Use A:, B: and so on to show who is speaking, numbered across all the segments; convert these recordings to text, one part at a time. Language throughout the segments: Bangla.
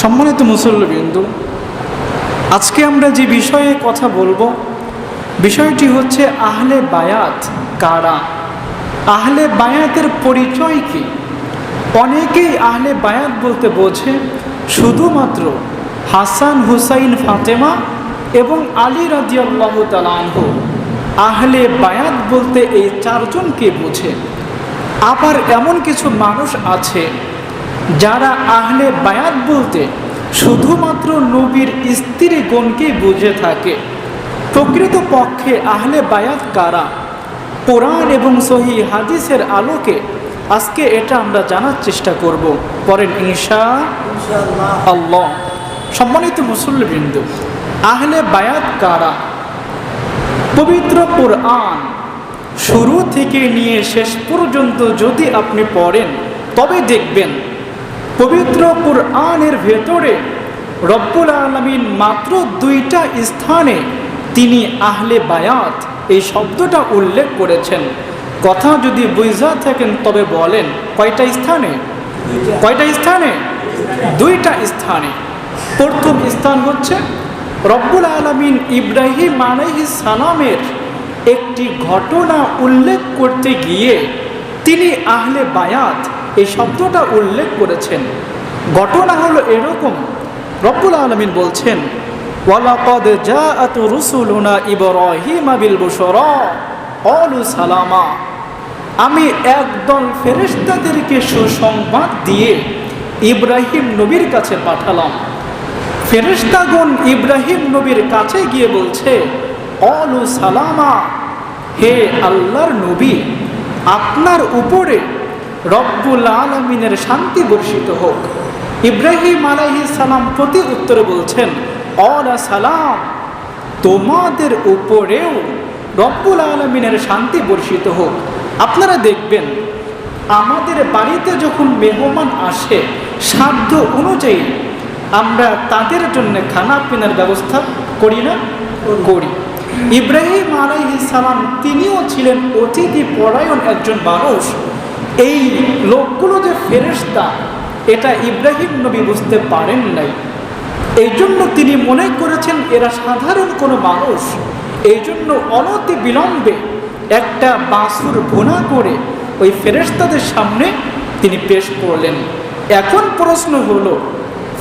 A: সম্মানিত মুসল্লবিন্দু আজকে আমরা যে বিষয়ে কথা বলব, বিষয়টি হচ্ছে আহলে বায়াত কারা? আহলে বায়াতের পরিচয় কি? অনেকেই আহলে বায়াত বলতে বোঝে শুধুমাত্র হাসান, হুসাইন, ফাতেমা এবং আলী রাজিয়াল্লাহ তালানহ আহলে বায়াত বলতে এই চারজনকে বোঝে। আবার এমন কিছু মানুষ আছে যারা আহলে বায়াত বলতে শুধুমাত্র নবীর স্ত্রী গণকেই বুঝে থাকে। প্রকৃত পক্ষে আহলে বায়াত কারা? কোরআন এবং সহি হাদিসের আলোকে আজকে এটা আমরা জানার চেষ্টা করব। পরেন ঈশা আল্লাহ। সম্মানিত মুসল্লিবৃন্দ আহলে বায়াত কারা? পবিত্র কোরআন শুরু থেকে নিয়ে শেষ পর্যন্ত যদি আপনি পড়েন তবে দেখবেন পবিত্র কোরআনের ভেতরে রব্বুল আলমিন মাত্র দুইটা স্থানে তিনি আহলে বায়াত এই শব্দটা উল্লেখ করেছেন। কথা যদি বুঝা থাকেন তবে বলেন, কয়টা স্থানে? কয়টা স্থানে? দুইটা স্থানে। প্রথম স্থান হচ্ছে রব্বুল আলমিন ইব্রাহিম আলাইহি সালামের একটি ঘটনা উল্লেখ করতে গিয়ে তিনি আহলে বায়াত এই শব্দটা উল্লেখ করেছেন। ঘটনা হলো এরকম। রব্বুল আলমিন বলছেন সালামা। আমি একদল ফেরেশতাদেরকে সুসংবাদ দিয়ে ইব্রাহিম নবীর কাছে পাঠালাম। ফেরেশতাগণ ইব্রাহিম নবীর কাছে গিয়ে বলছে অলু সালামা, হে আল্লাহর নবী, আপনার উপরে রব্বুল আলমিনের শান্তি বর্ষিত হোক। ইব্রাহিম আলাইহি সালাম প্রতি উত্তরে বলছেন অলা সালাম, তোমাদের উপরেও রব্বুল আলমিনের শান্তি বর্ষিত হোক। আপনারা দেখবেন, আমাদের বাড়িতে যখন মেহমান আসে, সাধ্য অনুযায়ী আমরা তাদের জন্য খানা পিনার ব্যবস্থা করি না? করি। ইব্রাহিম আলাইহি সালাম তিনিও ছিলেন অতিথি পরায়ণ একজন মানুষ। এই লোকগুলো যে ফেরেস্তা এটা ইব্রাহিম নবী বুঝতে পারেন নাই। এই জন্য তিনি মনে করেছেন এরা সাধারণ কোনো মানুষ। এই জন্য অনতি বিলম্বে একটা বাঁশুর ভোনা করে ওই ফেরেস্তাদের সামনে তিনি পেশ করলেন। এখন প্রশ্ন হলো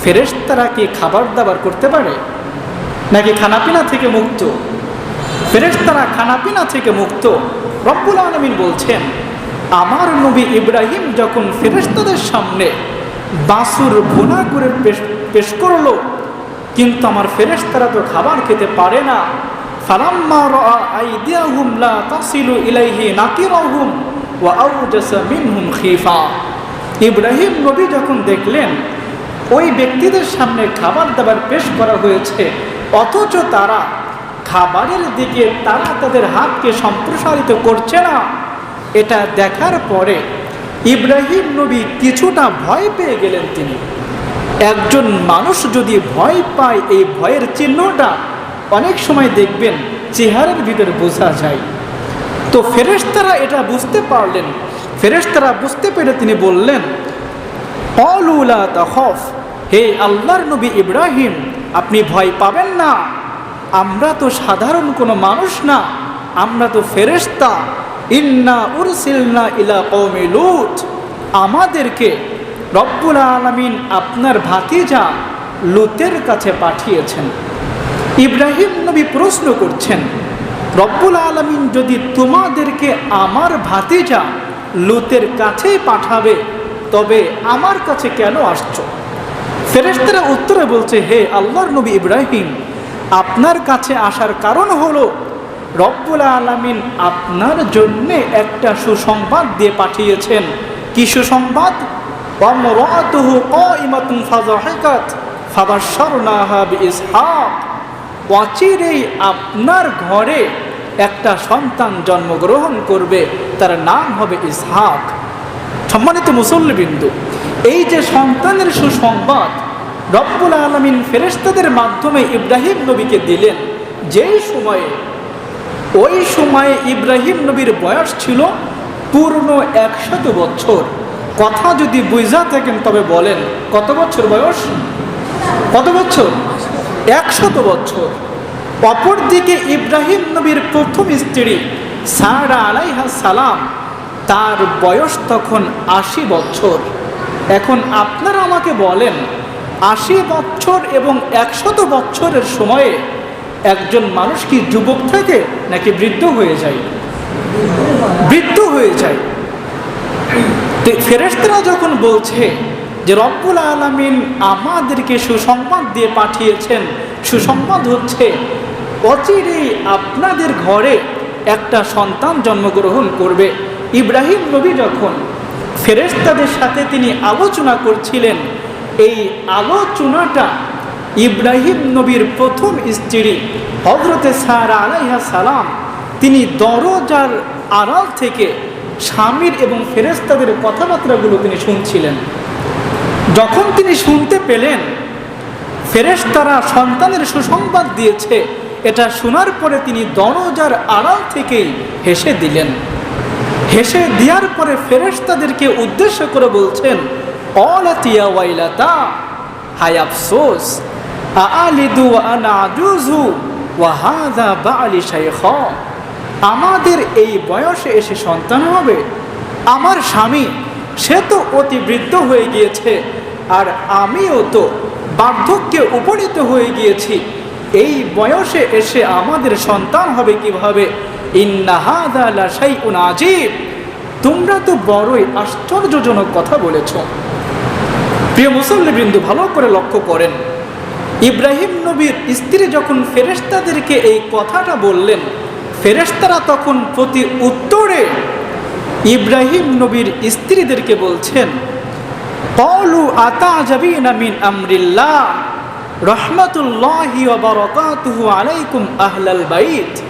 A: ফেরেস্তারা কি খাবার দাবার করতে পারে? নাকি খানাপিনা থেকে মুক্ত? ফেরেস্তারা খানাপিনা থেকে মুক্ত? রব্বুল আলমিন বলছেন আমার নবী ইব্রাহিম যখন ফেরেস্তাদের সামনে বাসুর ভুনা করে পেশ পেশ করল, কিন্তু আমার ফেরেস্তারা তো খাবার খেতে পারে না। লা ইলাইহি ইব্রাহিম নবী যখন দেখলেন, ওই ব্যক্তিদের সামনে খাবার দাবার পেশ করা হয়েছে, অথচ তারা খাবারের দিকে তারা তাদের হাতকে সম্প্রসারিত করছে না। এটা দেখার পরে ইব্রাহিম নবী কিছুটা ভয় পেয়ে গেলেন তিনি। একজন মানুষ যদি ভয় পায় এই ভয়ের চিহ্নটা, অনেক সময় দেখবেন চেহারার ভিতরে বোঝা যায়। তো ফেরেশতারা এটা বুঝতে পারলেন। ফেরেশতারা বুঝতে পেরে তিনি বললেন অলুলা তহফ হে আল্লাহর নবী ইব্রাহিম, আপনি ভয় পাবেন না। আমরা তো সাধারণ কোনো মানুষ না, আমরা তো ফেরেশতা। ইন্না উরসিলনা ইলা কৌমি লুট আমাদেরকে রব্বুল আলমিন আপনার ভাতিজা লুতের কাছে পাঠিয়েছেন। ইব্রাহিম নবী প্রশ্ন করছেন, রব্বুল আলমিন যদি তোমাদেরকে আমার ভাতিজা লুতের কাছেই পাঠাবে, তবে আমার কাছে কেন আসছো? ফেরেস্তারা উত্তরে বলছে, হে আল্লাহর নবী ইব্রাহিম, আপনার কাছে আসার কারণ হলো রব্বুল আলমিন আপনার জন্যে একটা সুসংবাদ দিয়ে পাঠিয়েছেন কি সুসংবাদ وامرأته قائمة فضحكت فبشرناها بإسحاق অচিরেই আপনার ঘরে একটা সন্তান জন্মগ্রহণ করবে তার নাম হবে ইসহাক সম্মানিত মুসল্লিবিন্দু এই যে সন্তানের সুসংবাদ রব্বুল আলমিন ফেরেস্তাদের মাধ্যমে ইব্রাহিম নবীকে দিলেন যেই সময়ে ওই সময়ে ইব্রাহিম নবীর বয়স ছিল পূর্ণ একশত বছর। কথা যদি বুঝা থাকেন তবে বলেন, কত বছর বয়স? কত বছর? একশত বছর। অপরদিকে ইব্রাহিম নবীর প্রথম স্ত্রী সারা আলাইহা সালাম, তার বয়স তখন আশি বছর। এখন আপনারা আমাকে বলেন, আশি বছর এবং একশত বছরের সময়ে একজন মানুষ কি যুবক থাকে নাকি বৃদ্ধ হয়ে যায়? বৃদ্ধ হয়ে যায়। তো ফেরেশতারা যখন বলছে যে, রব্বুল আলমিন আমাদেরকে সুসংবাদ দিয়ে পাঠিয়েছেন, সুসংবাদ হচ্ছে অচিরেই আপনাদের ঘরে একটা সন্তান জন্মগ্রহণ করবে। ইব্রাহিম নবী যখন ফেরেশতাদের সাথে তিনি আলোচনা করছিলেন, এই আলোচনাটা ইব্রাহিম নবীর প্রথম স্ত্রী হজরতে সারা আলাইহা সালাম। তিনি দরজার আড়াল থেকে স্বামীর এবং ফেরেস্তাদের কথাবার্তাগুলো তিনি শুনছিলেন। যখন তিনি শুনতে পেলেন, ফেরেশতারা সন্তানের সুসংবাদ দিয়েছে, এটা শোনার পরে তিনি দরজার আড়াল থেকেই হেসে দিলেন। হেসে দেওয়ার পরে ফেরেশতাদেরকে উদ্দেশ্য করে বলছেন, অলাতিয়া ওয়াইলাতা হাই আফসোস আলিদু আনা আজুজু ওয়াহাদা বালি শাইখ। আমাদের এই বয়সে এসে সন্তান হবে। আমার স্বামী, সে তো অতি বৃদ্ধ হয়ে গিয়েছে, আর আমিও তো বার্ধক্যে উপনীত হয়ে গিয়েছি। এই বয়সে এসে আমাদের সন্তান হবে কীভাবে? আজিব তোমরা তো বড়ই আশ্চর্যজনক কথা বলেছ। প্রিয় মুসল্লিবৃন্দু, ভালো করে লক্ষ্য করেন। ইব্রাহিম নবীর স্ত্রী যখন ফেরেশতাদেরকে এই কথাটা বললেন, ফেরেশতারা তখন প্রতি উত্তরে ইব্রাহিম নবীর স্ত্রীদেরকে বলছেন, কলু আতা মিন বাইত।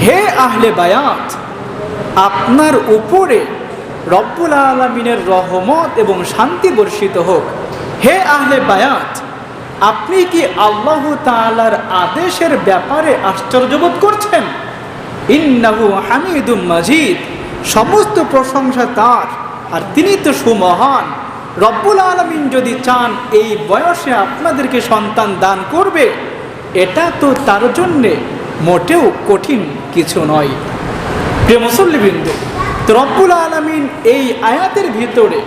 A: হে আহলে আপনার উপরে রব্বুল আলমিনের রহমত এবং শান্তি বর্ষিত হোক। হে আহলে বায়াত আপনি কি আল্লাহ তালার আদেশের ব্যাপারে আশ্চর্যবোধ করছেন? ইন্নাহু হামিদুম মাজিদ। সমস্ত প্রশংসা তার, আর তিনি তো সুমহান। রব্বুল আলমিন যদি চান এই বয়সে আপনাদেরকে সন্তান দান করবে, এটা তো তার জন্যে মোটেও কঠিন কিছু নয়। প্রিয় মুসল্লিবৃন্দ, তো রব্বুল আলমিন এই আয়াতের ভিতরে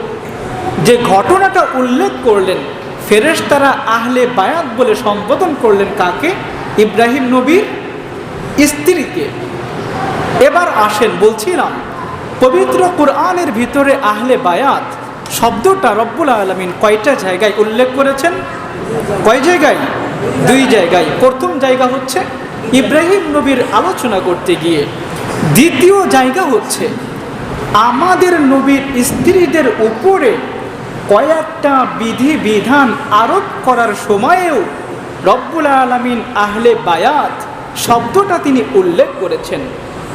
A: যে ঘটনাটা উল্লেখ করলেন ফেরেশতারা আহলে বায়াত বলে সম্বোধন করলেন কাকে? ইব্রাহিম নবীর স্ত্রীকে। এবার আসেন, বলছিলাম, পবিত্র কোরআনের ভিতরে আহলে বায়াত শব্দটা রব্বুল আলমিন কয়টা জায়গায় উল্লেখ করেছেন? কয় জায়গায়? দুই জায়গায়। প্রথম জায়গা হচ্ছে ইব্রাহিম নবীর আলোচনা করতে গিয়ে। দ্বিতীয় জায়গা হচ্ছে আমাদের নবীর স্ত্রীদের উপরে কয়েকটা বিধি বিধান আরোপ করার সময়েও রব্বুল আলমিন আহলে বায়াত শব্দটা তিনি উল্লেখ করেছেন।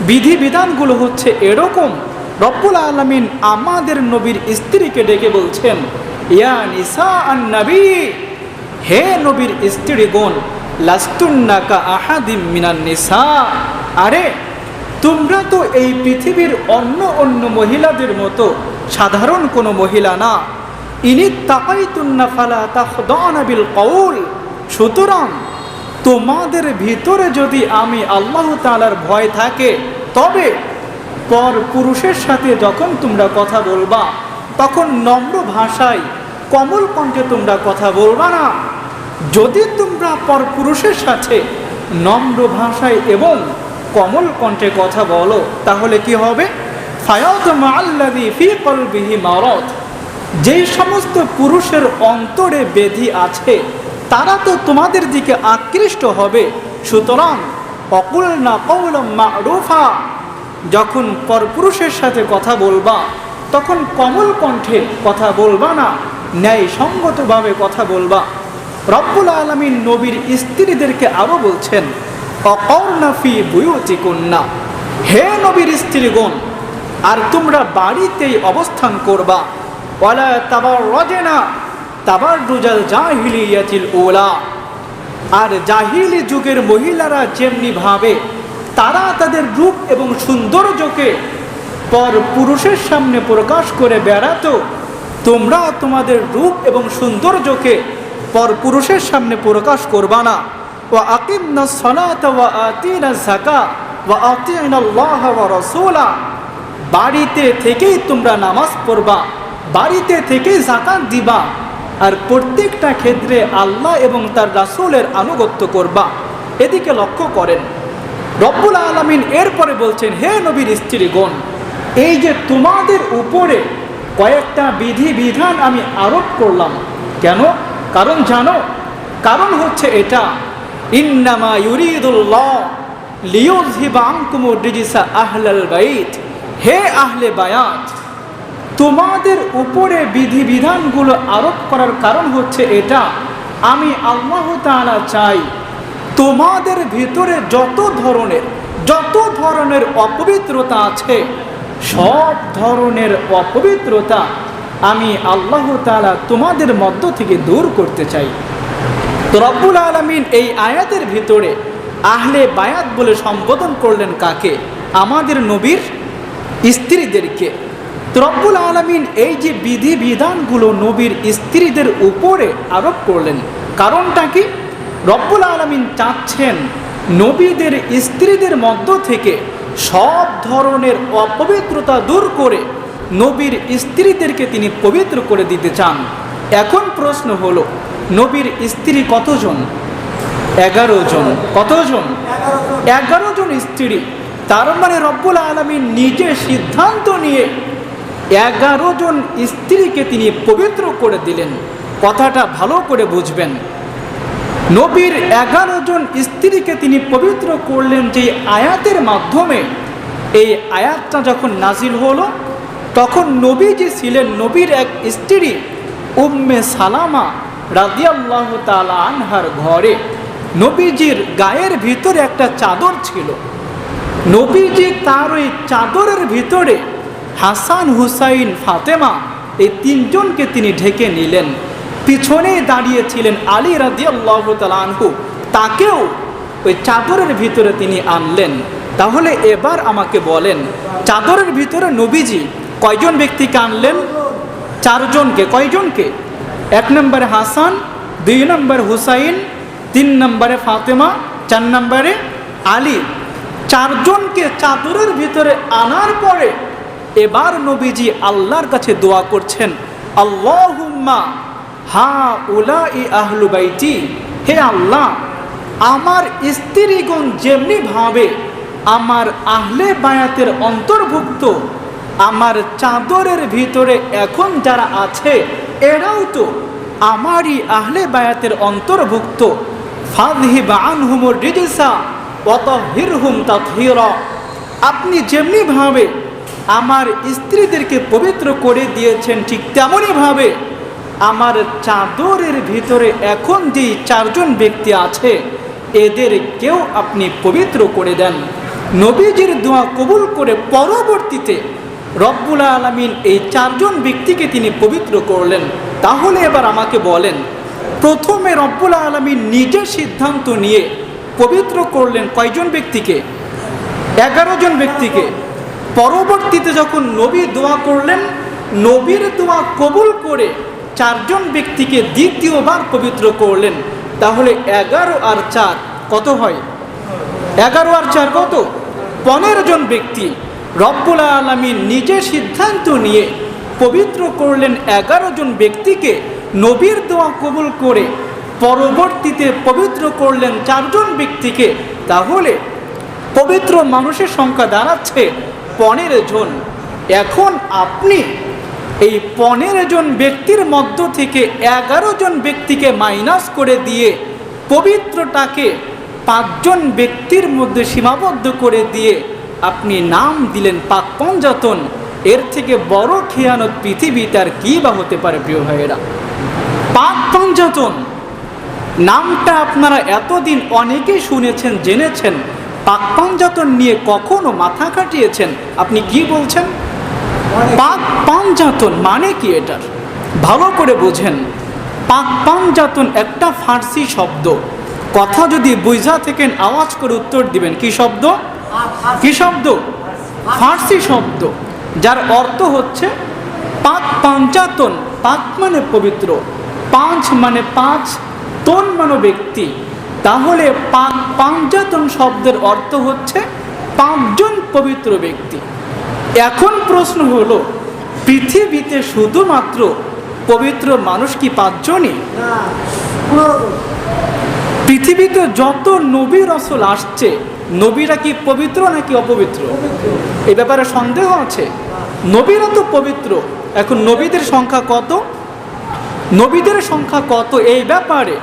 A: বিধি বিধানগুলো হচ্ছে এরকম, রব্বুল আলমিন আমাদের নবীর স্ত্রীকে ডেকে বলছেন, ইয়া নিসা আন নবী, হে নবীর স্ত্রীগণ, লাস্তুন্নাকা আহাদিম মিনান নিসা, আরে, তোমরা তো এই পৃথিবীর অন্য অন্য মহিলাদের মতো সাধারণ কোনো মহিলা না ইনি কৌল সুতরাং তোমাদের ভিতরে যদি আমি আল্লাহ তালার ভয় থাকে, তবে পর পুরুষের সাথে যখন তোমরা কথা বলবা, তখন নম্র ভাষায় কমল কণ্ঠে তোমরা কথা বলবা না। যদি তোমরা পর পুরুষের সাথে নম্র ভাষায় এবং কমল কণ্ঠে কথা বলো, তাহলে কি হবে? ফায়াত মাল্লাদি ফি কলবিহি মারত যেই সমস্ত পুরুষের অন্তরে বেধি আছে, তারা তো তোমাদের দিকে আকৃষ্ট হবে। সুতরাং অকুল না কৌল মারুফা, যখন পরপুরুষের সাথে কথা বলবা, তখন কমল কণ্ঠে কথা বলবা না ন্যায় সঙ্গতভাবে কথা বলবা। রব্বুল আলমীর নবীর স্ত্রীদেরকে আরও বলছেন অকর্ণাফি বুয়তি কন্যা হে নবীর স্ত্রীগণ, আর তোমরা বাড়িতেই অবস্থান করবা। ওয়ালা তাবার রজেনা তাবার রুজাল জাহিলিয়াতিল ওলা আর জাহিলি যুগের মহিলারা যেমনি ভাবে, তারা তাদের রূপ এবং সৌন্দর্যকে পর পুরুষের সামনে প্রকাশ করে বেড়াতো, তোমরা তোমাদের রূপ এবং সৌন্দর্যকে পর পুরুষের সামনে প্রকাশ করবা না। ও আকিম না সনাত ওয়া আতিনা জাকা ওয়া ওয়া রাসূলা। বাড়িতে থেকেই তোমরা নামাজ পড়বা। বাড়িতে থেকে জাকাত দিবা আর প্রত্যেকটা ক্ষেত্রে আল্লাহ এবং তার রাসূলের আনুগত্য করবা। এদিকে লক্ষ্য করেন, রব্বুল আলমিন এরপরে বলছেন, হে নবীর স্ত্রীগণ, এই যে তোমাদের উপরে কয়েকটা বিধি বিধান আমি আরোপ করলাম। কেন? কারণ জানো, কারণ হচ্ছে এটা, ইন্নামা ইউরিদুল্লাহ আনকুমুর রিজিসা আহলাল বাইত। হে আহলে বায়াত তোমাদের উপরে বিধিবিধানগুলো আরোপ করার কারণ হচ্ছে এটা। আমি আল্লাহ তাআলা চাই তোমাদের ভিতরে যত ধরনের যত ধরনের অপবিত্রতা আছে, সব ধরনের অপবিত্রতা আমি আল্লাহ তাআলা তোমাদের মধ্য থেকে দূর করতে চাই। তো রব্বুল আলমিন এই আয়াতের ভিতরে আহলে বায়াত বলে সম্বোধন করলেন কাকে? আমাদের নবীর স্ত্রীদেরকে। রব্বুল আলমিন এই যে বিধি বিধানগুলো নবীর স্ত্রীদের উপরে আরোপ করলেন, কারণটা কি? রব্বুল আলমিন চাচ্ছেন নবীদের স্ত্রীদের মধ্য থেকে সব ধরনের অপবিত্রতা দূর করে নবীর স্ত্রীদেরকে তিনি পবিত্র করে দিতে চান। এখন প্রশ্ন হলো, নবীর স্ত্রী কতজন? এগারো জন। কতজন? এগারো জন স্ত্রী। তার মানে রব্বুল আলমীর নিজে সিদ্ধান্ত নিয়ে এগারো জন স্ত্রীকে তিনি পবিত্র করে দিলেন। কথাটা ভালো করে বুঝবেন। নবীর এগারো জন স্ত্রীকে তিনি পবিত্র করলেন যে আয়াতের মাধ্যমে। এই আয়াতটা যখন নাজিল হলো, তখন নবী যে ছিলেন নবীর এক স্ত্রী, উম্মে সালামা রাদিয়াল্লাহ তালা আনহার ঘরে। নবীজির গায়ের ভিতরে একটা চাদর ছিল। নবীজি তার ওই চাদরের ভিতরে হাসান হুসাইন ফাতেমা এই তিনজনকে তিনি ঢেকে নিলেন। পিছনে দাঁড়িয়েছিলেন আলী রাদি আল্লাহ আনহু। তাকেও ওই চাদরের ভিতরে তিনি আনলেন। তাহলে এবার আমাকে বলেন, চাদরের ভিতরে নবীজি কয়জন ব্যক্তিকে আনলেন? চারজনকে, কয়জনকে? এক নম্বরে হাসান, দুই নম্বর হুসাইন, তিন নম্বরে ফাতেমা, চার নম্বরে আলী। চারজনকে চাদরের ভিতরে আনার পরে এবার নবীজি আল্লাহর কাছে দোয়া করছেন, আল্লাহুম্মা হা উলা ই আহলু বাইটি হে আল্লাহ, আমার স্ত্রীগণ যেমনি ভাবে আমার আহলে বায়াতের অন্তর্ভুক্ত, আমার চাদরের ভিতরে এখন যারা আছে, এরাও তো আমারই আহলে বায়াতের অন্তর্ভুক্ত। ফাদহি বা আনহুমর রিজিসা অতহিরহুম তাতহিরা। আপনি যেমনি ভাবে আমার স্ত্রীদেরকে পবিত্র করে দিয়েছেন ঠিক তেমনইভাবে আমার চাদরের ভিতরে এখন যে চারজন ব্যক্তি আছে, এদের কেউ আপনি পবিত্র করে দেন। নবীজির দোয়া কবুল করে পরবর্তীতে রব্বুল আলমিন এই চারজন ব্যক্তিকে তিনি পবিত্র করলেন। তাহলে এবার আমাকে বলেন, প্রথমে রব্বুল আলমিন নিজের সিদ্ধান্ত নিয়ে পবিত্র করলেন কয়জন ব্যক্তিকে? এগারো জন ব্যক্তিকে। পরবর্তীতে যখন নবী দোয়া করলেন, নবীর দোয়া কবুল করে চারজন ব্যক্তিকে দ্বিতীয়বার পবিত্র করলেন। তাহলে এগারো আর চার কত হয়? এগারো আর চার কত? পনেরো জন ব্যক্তি। রব্বুল আলমী নিজে সিদ্ধান্ত নিয়ে পবিত্র করলেন এগারো জন ব্যক্তিকে নবীর দোয়া কবুল করে পরবর্তীতে পবিত্র করলেন চারজন ব্যক্তিকে। তাহলে পবিত্র মানুষের সংখ্যা দাঁড়াচ্ছে পনেরো জন। এখন আপনি এই পনেরো জন ব্যক্তির মধ্য থেকে এগারো জন ব্যক্তিকে মাইনাস করে দিয়ে পবিত্রটাকে পাঁচজন ব্যক্তির মধ্যে সীমাবদ্ধ করে দিয়ে আপনি নাম দিলেন পাক পঞ্জাতন। এর থেকে বড় খেয়ানত পৃথিবীতে আর কী বা হতে পারে প্রিয় ভাইয়েরা? পাক পঞ্জাতন। নামটা আপনারা এতদিন অনেকেই শুনেছেন, জেনেছেন পাক পাঞ্জাতন নিয়ে কখনো মাথা কাটিয়েছেন আপনি কি বলছেন? পাক পাঞ্জাতন মানে কি এটার ভালো করে বোঝেন। পাক পাঞ্জাতন একটা ফার্সি শব্দ। কথা যদি বুঝা থেকেন আওয়াজ করে উত্তর দিবেন, কি শব্দ? কি শব্দ? ফার্সি শব্দ, যার অর্থ হচ্ছে পাক পাঞ্জাতন পাক মানে পবিত্র, পাঁচ মানে পাঁচ, তন মানে ব্যক্তি। তাহলে পা- পাঞ্জাতন শব্দের অর্থ হচ্ছে পাঁচজন পবিত্র ব্যক্তি। এখন প্রশ্ন হলো পৃথিবীতে শুধুমাত্র পবিত্র মানুষ কি পাঁচজনই? পৃথিবীতে যত নবী রসুল আসছে নবীরা কি পবিত্র নাকি অপবিত্র? এ ব্যাপারে সন্দেহ আছে? নবীরা তো পবিত্র। এখন নবীদের সংখ্যা কত? নবীদের সংখ্যা কত? এই ব্যাপারে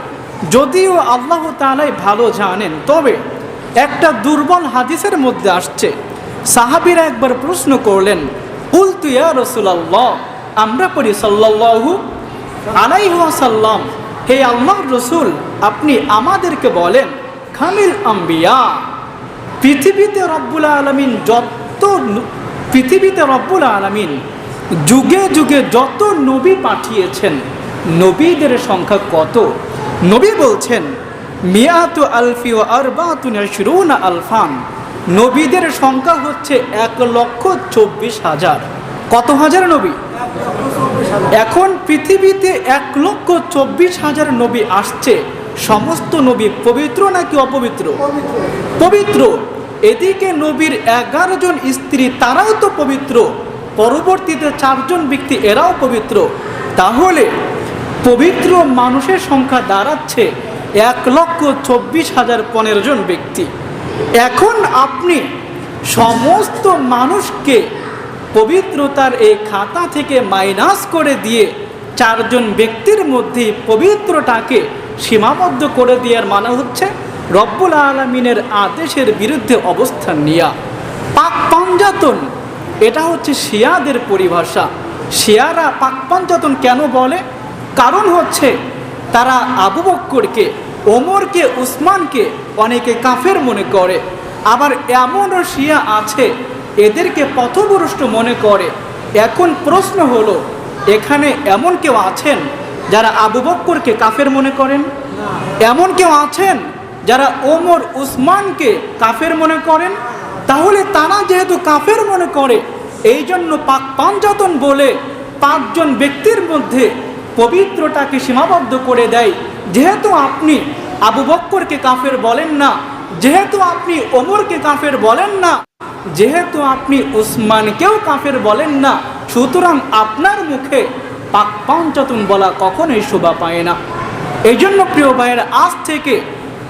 A: যদিও আল্লাহ তালাই ভালো জানেন, তবে একটা দুর্বল হাদিসের মধ্যে আসছে। সাহাবিরা একবার প্রশ্ন করলেন উল তুয়া রসুলাল্লাহ? আমরা পড়ি, সাল্লাল্লাহু আলাইহাসাল্লাম হে আল্লাহ রসুল, আপনি আমাদেরকে বলেন, খামিল আম্বিয়া। পৃথিবীতে রব্বুল আলমিন যত পৃথিবীতে রব্বুল আলমিন যুগে যুগে যত নবী পাঠিয়েছেন, নবীদের সংখ্যা কত? নবী বলছেন, মিয়াতু আলফি ও শিরুনা আলফান। নবীদের সংখ্যা হচ্ছে এক লক্ষ চব্বিশ হাজার। কত হাজার নবী? এখন পৃথিবীতে এক লক্ষ চব্বিশ হাজার নবী আসছে। সমস্ত নবী পবিত্র নাকি অপবিত্র? পবিত্র। এদিকে নবীর এগারো জন স্ত্রী, তারাও তো পবিত্র। পরবর্তীতে চারজন ব্যক্তি, এরাও পবিত্র। তাহলে পবিত্র মানুষের সংখ্যা দাঁড়াচ্ছে এক লক্ষ চব্বিশ হাজার পনেরো জন ব্যক্তি। এখন আপনি সমস্ত মানুষকে পবিত্রতার এই খাতা থেকে মাইনাস করে দিয়ে চারজন ব্যক্তির মধ্যে পবিত্রটাকে সীমাবদ্ধ করে দেওয়ার মানে হচ্ছে রব্বুল আলমিনের আদেশের বিরুদ্ধে অবস্থান নেওয়া। পাক পাঞ্জাতন, এটা হচ্ছে শিয়াদের পরিভাষা। শিয়ারা পাক পাঞ্জাতন কেন বলে? কারণ হচ্ছে তারা আবু বক্করকে, ওমরকে, উসমানকে অনেকে কাফের মনে করে। আবার এমনও শিয়া আছে, এদেরকে পথভ্রষ্ট মনে করে। এখন প্রশ্ন হলো, এখানে এমন কেউ আছেন যারা আবু বক্করকে কাফের মনে করেন? এমন কেউ আছেন যারা ওমর, উসমানকে কাফের মনে করেন? তাহলে তারা যেহেতু কাফের মনে করে এই জন্য পাক পাঞ্জাতন বলে পাঁচজন ব্যক্তির মধ্যে পবিত্রটাকে সীমাবদ্ধ করে দেয়। যেহেতু আপনি আবু বক্করকে কাফের বলেন না, যেহেতু আপনি ওমরকে কাফের বলেন না, যেহেতু আপনি উসমানকেও কাফের বলেন না, সুতরাং আপনার মুখে পাক পাঞ্চাতুন বলা কখনোই শোভা পায় না। এই জন্য প্রিয় ভাইয়ের, আজ থেকে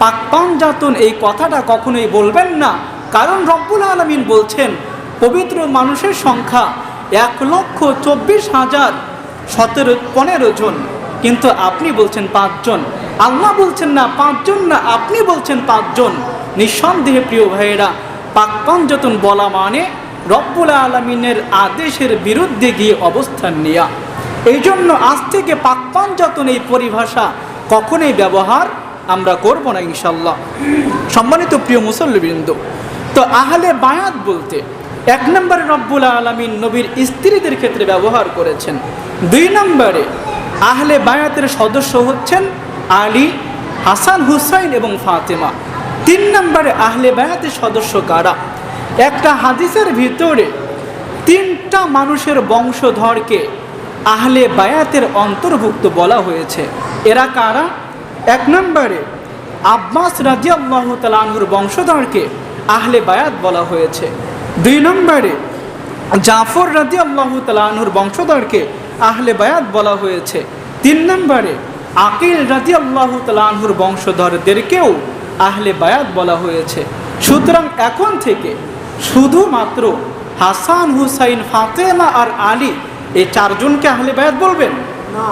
A: পাক পাঞ্জাতুন এই কথাটা কখনোই বলবেন না, কারণ রব্বুল আলমিন বলছেন, পবিত্র মানুষের সংখ্যা এক লক্ষ চব্বিশ হাজার সতেরো, পনেরো জন। কিন্তু আপনি বলছেন পাঁচজন। আল্লাহ বলছেন না, পাঁচজন না, আপনি বলছেন পাঁচজন। নিঃসন্দেহে প্রিয় ভাইয়েরা পাক পাঞ্জাতুন বলা মানে রব্বুল আলমিনের আদেশের বিরুদ্ধে গিয়ে অবস্থান নেওয়া এই জন্য আজ থেকে পাক পাঞ্জাতন এই পরিভাষা কখনোই ব্যবহার আমরা করব না ইনশাল্লাহ সম্মানিত প্রিয় মুসল্লিবৃন্দ, তো আহলে বায়াত বলতে এক নম্বরে রব্বুল আলমিন নবীর স্ত্রীদের ক্ষেত্রে ব্যবহার করেছেন। দুই নম্বরে আহলে বায়াতের সদস্য হচ্ছেন আলী, হাসান, হুসাইন এবং ফাতেমা। তিন নম্বরে আহলে বায়াতের সদস্য কারা? একটা হাদিসের ভিতরে তিনটা মানুষের বংশধরকে আহলে বায়াতের অন্তর্ভুক্ত বলা হয়েছে। এরা কারা? এক নম্বরে আব্বাস রাজিয়াল্লাহ তালাহুর বংশধরকে আহলে বায়াত বলা হয়েছে। দুই নম্বরে জাফর রাজি আল্লাহ তালাহুর বংশধরকে আহলে বায়াত বলা হয়েছে। তিন নম্বরে আকিল রাজি আল্লাহ তালাহুর বংশধরদেরকেও আহলে বায়াত বলা হয়েছে। সুতরাং এখন থেকে শুধুমাত্র হাসান হুসাইন ফাতেমা আর আলী এই চারজনকে আহলে বায়াত বলবেন?
B: না।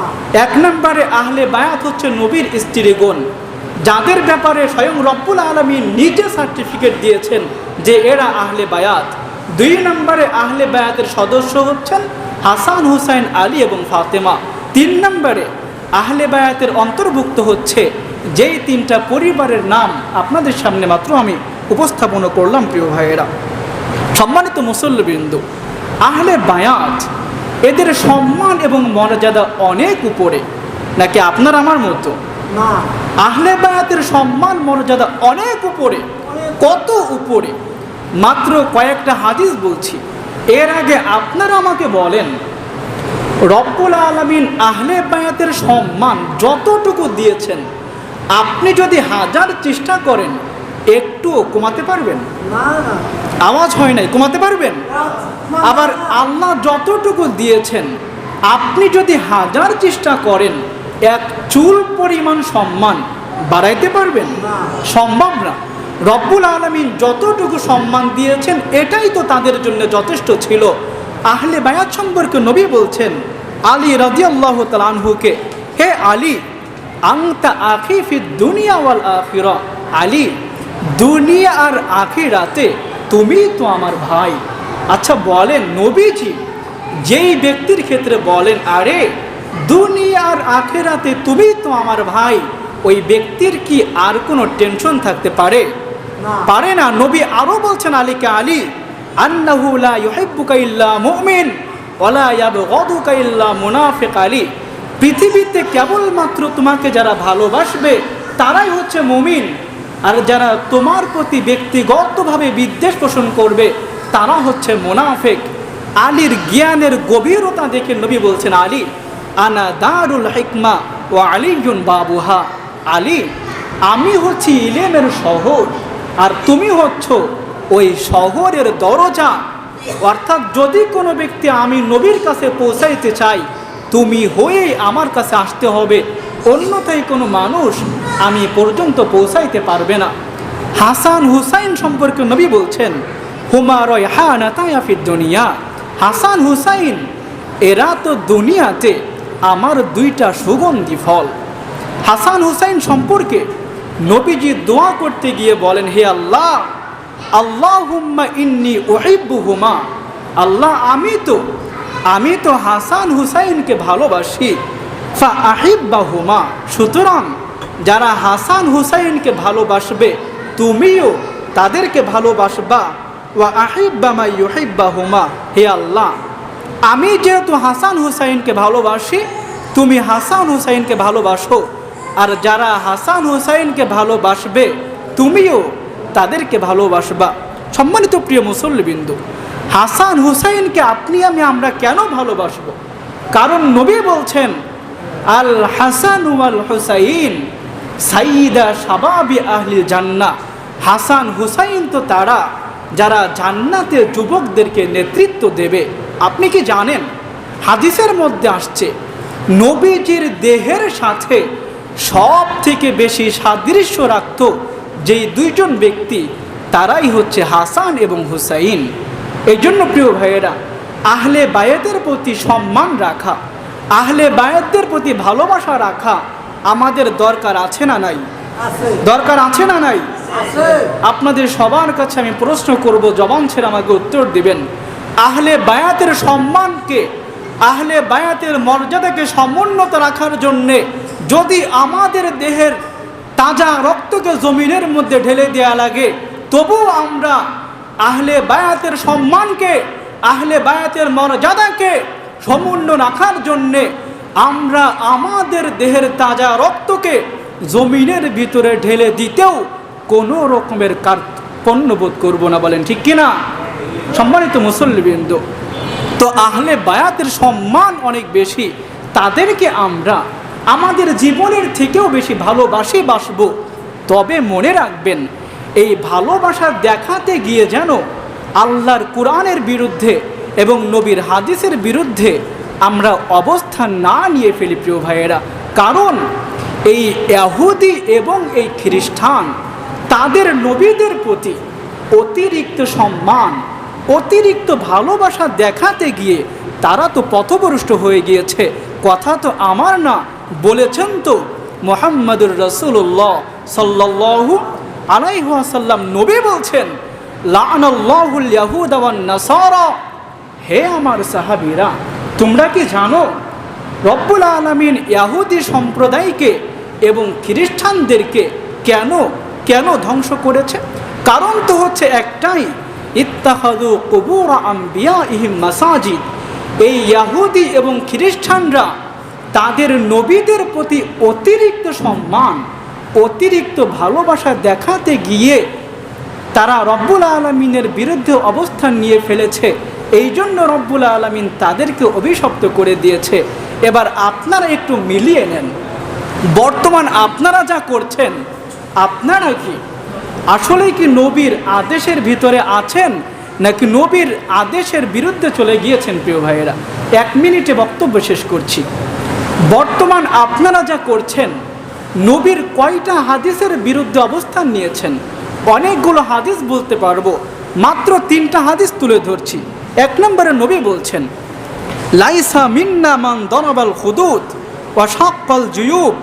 A: এক নম্বরে আহলে বায়াত হচ্ছে নবীর স্ত্রীগণ যাদের ব্যাপারে স্বয়ং রব্বুল আলমী নিজে সার্টিফিকেট দিয়েছেন। যে এরা আহলে বায়াত। দুই নম্বরে আহলে বায়াতের সদস্য হচ্ছেন হাসান হুসাইন আলী এবং ফাতেমা। তিন নম্বরে আহলে বায়াতের অন্তর্ভুক্ত হচ্ছে যেই তিনটা পরিবারের নাম আপনাদের সামনে মাত্র আমি উপস্থাপন করলাম প্রিয় ভাইয়েরা। সম্মানিত মুসল্লবৃন্দ আহলে বায়াত এদের সম্মান এবং মর্যাদা অনেক উপরে। নাকি আপনার আমার মতো?
B: না।
A: আহলে বায়াতের সম্মান মর্যাদা অনেক উপরে। কত উপরে? মাত্র কয়েকটা হাদিস বলছি। এর আগে আপনারা আমাকে বলেন রব্বুল আলমিন আহলে বায়াতের সম্মান যতটুকু দিয়েছেন আপনি যদি হাজার চেষ্টা করেন একটু কমাতে পারবেন? আওয়াজ হয় নাই কমাতে পারবেন? আবার আল্লাহ যতটুকু দিয়েছেন আপনি যদি হাজার চেষ্টা করেন এক চুল পরিমাণ সম্মান বাড়াইতে পারবেন। সম্ভব না। রব্বুল আলমিন যতটুকু সম্মান দিয়েছেন, এটাই তো তাদের জন্য যথেষ্ট ছিল। আহলে বায়াত সম্পর্কে নবী বলছেন, আলী রাজিয়াল্লাহ তালানহুকে হে আলী আংতা আখিফি দুনিয়া ওয়াল আখিরা। আলী, দুনিয়া আর আখিরাতে তুমি তো আমার ভাই। আচ্ছা বলেন নবীজি, যেই ব্যক্তির ক্ষেত্রে বলেন, আরে, দুনিয়া আর আখেরাতে তুমি তো আমার ভাই, ওই ব্যক্তির কি আর কোনো টেনশন থাকতে পারে। পারে না। নবী আরও বলছেন আলীকে, আলী, আন্নাহু লা ইউহিব্বুকা ইল্লা মুমিন ওয়ালা ইয়াবগাদুকা ইল্লা মুনাফিক আলী। পৃথিবীতে কেবলমাত্র তোমাকে যারা ভালোবাসবে, তারাই হচ্ছে মুমিন। আর যারা তোমার প্রতি ব্যক্তিগতভাবে বিদ্বেষ পোষণ করবে, তারা হচ্ছে মুনাফিক। আলীর জ্ঞানের গভীরতা দেখে নবী বলছেন, আলী, আনা দারুল হিকমা ও আলীজুন বাবুহা। আলী, আমি হচ্ছি ইলেমের শহর আর তুমি হচ্ছ ওই শহরের দরজা। অর্থাৎ যদি কোনো ব্যক্তি আমি নবীর কাছে পৌঁছাইতে চাই, তুমি হয়েই আমার কাছে আসতে হবে। অন্যথায় কোনো মানুষ আমি পর্যন্ত পৌঁছাইতে পারবে না। হাসান হুসাইন সম্পর্কে নবী বলছেন হুমারয় হানাতায়াফির দুনিয়া। হাসান হুসাইন, এরা তো দুনিয়াতে আমার দুইটা সুগন্ধি ফল। হাসান হুসাইন সম্পর্কে নবীজি দোয়া করতে গিয়ে বলেন, হে আল্লাহ আল্লাহ হুম্মা ইন্নি ওহিব্বু হুমা আল্লাহ, আমি তো আমি তো হাসান হুসাইনকে ভালোবাসি। ফা সুতরাং যারা হাসান হুসাইনকে ভালোবাসবে, তুমিও তাদেরকে ভালোবাসবা। ওয়া আহিব্বা মা ইউহিব্বা হুমা হে আল্লাহ, আমি যেহেতু হাসান হুসাইনকে ভালোবাসি, তুমি হাসান হুসাইনকে ভালোবাসো। আর যারা হাসান হুসাইনকে ভালোবাসবে, তুমিও তাদেরকে ভালোবাসবা। সম্মানিত প্রিয় মুসল্লিবিন্দু, হাসান হুসাইনকে আপনি আমি আমরা কেন ভালোবাসবো? কারণ নবী বলছেন, আল হাসান ওয়াল হুসাইন সাইদা সাবাবি আহলি জান্না হাসান হুসাইন তো তারা যারা জান্নাতের যুবকদেরকে নেতৃত্ব দেবে। আপনি কি জানেন? হাদিসের মধ্যে আসছে, নবীজির দেহের সাথে সব থেকে বেশি সাদৃশ্য রাখত যেই দুইজন ব্যক্তি তারাই হচ্ছে হাসান এবং হুসাইন। এই জন্য প্রিয় ভাইয়েরা আহলে বায়েতের প্রতি সম্মান রাখা আহলে বায়েতদের প্রতি ভালোবাসা রাখা আমাদের দরকার আছে না নাই? দরকার আছে না নাই? আপনাদের সবার কাছে আমি প্রশ্ন করব জবান ছেড়ে আমাকে উত্তর দিবেন। আহলে বায়াতের সম্মানকে আহলে বায়াতের মর্যাদাকে সমুন্নত রাখার জন্যে যদি আমাদের দেহের তাজা রক্তকে জমিনের মধ্যে ঢেলে দেওয়া লাগে তবু আমরা আহলে বায়াতের সম্মানকে, আহলে বায়াতের মর্যাদাকে সমুন্ন রাখার জন্যে আমরা আমাদের দেহের তাজা রক্তকে জমিনের ভিতরে ঢেলে দিতেও কোনো রকমের কার্পণ্যবোধ করব না বলেন ঠিক কিনা? সম্মানিত মুসল্লিবৃন্দ তো আহলে বায়াতের সম্মান অনেক বেশি। তাদেরকে আমরা আমাদের জীবনের থেকেও বেশি ভালোবাসি বাসব। তবে মনে রাখবেন, এই ভালোবাসা দেখাতে গিয়ে যেন আল্লাহর কোরআনের বিরুদ্ধে এবং নবীর হাদিসের বিরুদ্ধে আমরা অবস্থান না নিয়ে ফেলি প্রিয় ভাইয়েরা। কারণ এই ইয়াহুদি এবং এই খ্রিস্টান, তাদের নবীদের প্রতি অতিরিক্ত সম্মান অতিরিক্ত ভালোবাসা দেখাতে গিয়ে তারা তো পথভ্রষ্ট হয়ে গিয়েছে। কথা তো আমার না, বলেছেন তো মোহাম্মদুর রসুল্লাহ সাল্লাহু আলাইহাসাল্লাম নবী বলছেন হে আমার সাহাবিরা, তোমরা কি জানো, রব্বুল আলমিন ইয়াহুদি সম্প্রদায়কে এবং খ্রিস্টানদেরকে কেন কেন ধ্বংস করেছে? কারণ তো হচ্ছে একটাই ইত্তাহাদু কবুর আম্বিয়া ইহিম মাসাজিদ। এই ইয়াহুদি এবং খ্রিস্টানরা তাদের নবীদের প্রতি অতিরিক্ত সম্মান, অতিরিক্ত ভালোবাসা দেখাতে গিয়ে তারা রব্বুল আলমিনের বিরুদ্ধে অবস্থান নিয়ে ফেলেছে। এই জন্য রব্বুল আলমিন তাদেরকে অভিশপ্ত করে দিয়েছে। এবার আপনারা একটু মিলিয়ে নেন। বর্তমান আপনারা যা করছেন, আপনারা কি আসলেই কি নবীর আদেশের ভিতরে আছেন নাকি নবীর আদেশের বিরুদ্ধে চলে গিয়েছেন প্রিয় ভাইয়েরা? এক মিনিটে বক্তব্য শেষ করছি। বর্তমান আপনারা যা করছেন, নবীর কয়টা হাদিসের বিরুদ্ধে অবস্থান নিয়েছেন, অনেকগুলো হাদিস বলতে পারব, মাত্র তিনটা হাদিস তুলে ধরছি। এক নম্বরে নবী বলছেন, লাইসা মিন্না মান দনবাল হুদুদ ও শাক্কাল জুয়ুব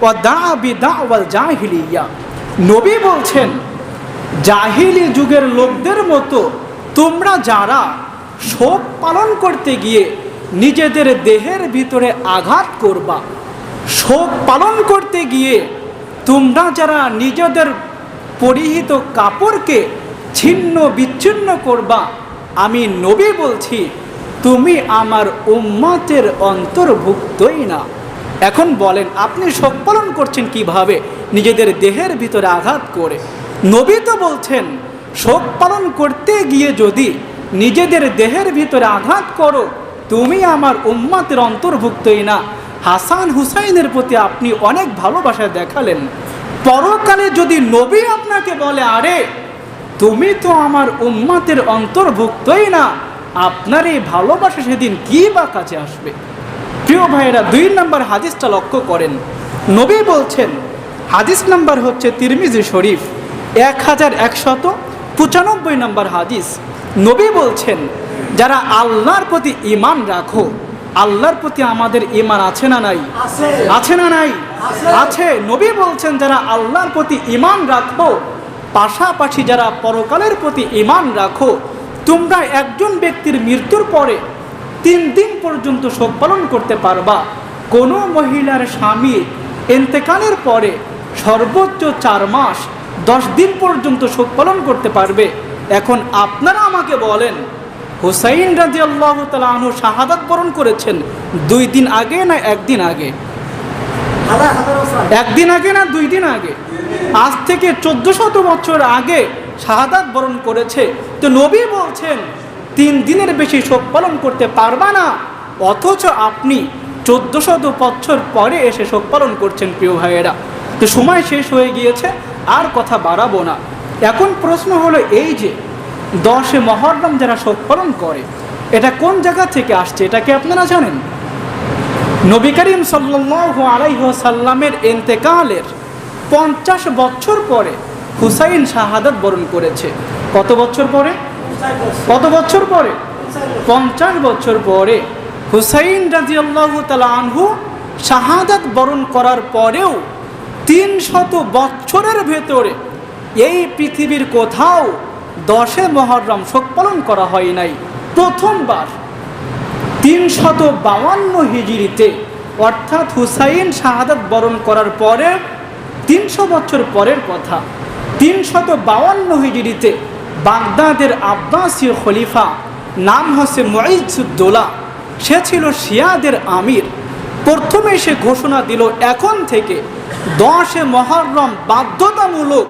A: ওয়া দাআ বিদাওয়াল জাহিলিয়া। নবী বলছেন জাহিলি যুগের লোকদের মতো তোমরা যারা শোক পালন করতে গিয়ে নিজেদের দেহের ভিতরে আঘাত করবা, শোক পালন করতে গিয়ে তোমরা যারা নিজেদের পরিহিত কাপড়কে ছিন্ন বিচ্ছিন্ন করবা, আমি নবী বলছি, তুমি আমার উম্মতের অন্তর্ভুক্তই না। এখন বলেন, আপনি শোক পালন করছেন কীভাবে? নিজেদের দেহের ভিতরে আঘাত করে। নবী তো বলছেন, শোক পালন করতে গিয়ে যদি নিজেদের দেহের ভিতরে আঘাত করো, তুমি আমার উম্মাতের অন্তর্ভুক্তই না। হাসান হুসাইনের প্রতি আপনি অনেক ভালোবাসা দেখালেন। পরকালে যদি নবী আপনাকে বলে, আরে, তুমি তো আমার উম্মাতের অন্তর্ভুক্তই না, আপনার এই ভালোবাসা সেদিন কি বা কাছে আসবে? প্রিয় ভাইয়েরা, দুই নম্বর হাদিসটা লক্ষ্য করেন। নবী বলছেন, হাদিস নাম্বার হচ্ছে তিরমিজি শরীফ। এক হাজার একশত পঁচানব্বই নম্বর হাদিস। নবী বলছেন যারা আল্লাহর প্রতি ইমান রাখো আল্লাহর প্রতি আমাদের ইমান আছে না নাই?
B: আছে।
A: না নাই? আছে। নবী বলছেন যারা আল্লাহর প্রতি ইমান রাখো পাশাপাশি যারা পরকালের প্রতি ইমান রাখো তোমরা একজন ব্যক্তির মৃত্যুর পরে তিন দিন পর্যন্ত শোক পালন করতে পারবা। কোনো মহিলার স্বামী এন্তেকালের পরে সর্বোচ্চ চার মাস দশ দিন পর্যন্ত শোক পালন করতে পারবে। এখন আপনারা আমাকে বলেন হুসাইন রাজি আল্লাহ তালু শাহাদাত বরণ করেছেন দুই দিন আগে না একদিন
B: আগে।
A: একদিন আগে না দুই দিন আগে? আজ থেকে চোদ্দ শত বছর আগে শাহাদাত বরণ করেছে। তো নবী বলছেন তিন দিনের বেশি শোক পালন করতে পারবা না অথচ আপনি চোদ্দ শত বছর পরে এসে শোক পালন করছেন প্রিয় ভাইয়েরা। তো সময় শেষ হয়ে গিয়েছে আর কথা বাড়াবো না। এখন প্রশ্ন হলো এই যে, দশে মহরম যারা শোক পালন করে, এটা কোন জায়গা থেকে আসছে, এটা কি আপনারা জানেন? নবী করিম সাল্লাল্লাহু আলাইহি সাল্লামের ইন্তেকালের পঞ্চাশ বছর পরে হুসাইন শাহাদাত বরণ করেছে। কত বছর পরে? কত বছর পরে? পঞ্চাশ বছর পরে হুসাইন রাজি আল্লাহ আনহু শাহাদাত বরণ করার পরেও তিন শত বছরের ভেতরে এই পৃথিবীর কোথাও দশে মহরম শোক পালন করা হয় নাই। প্রথমবার তিনশত বাউান্ন হিজড়িতে, অর্থাৎ হুসাইন শাহাদাত বরণ করার পরে, তিনশো বছর পরের কথা, তিনশত বাউান্ন হিজড়িতে বাগদাদের আব্বাসীয় খলিফা, নাম হচ্ছে মঈজুদ্দোলা সে ছিল শিয়াদের আমির। প্রথমে সে ঘোষণা দিল এখন থেকে দশে মহরম বাধ্যতামূলক।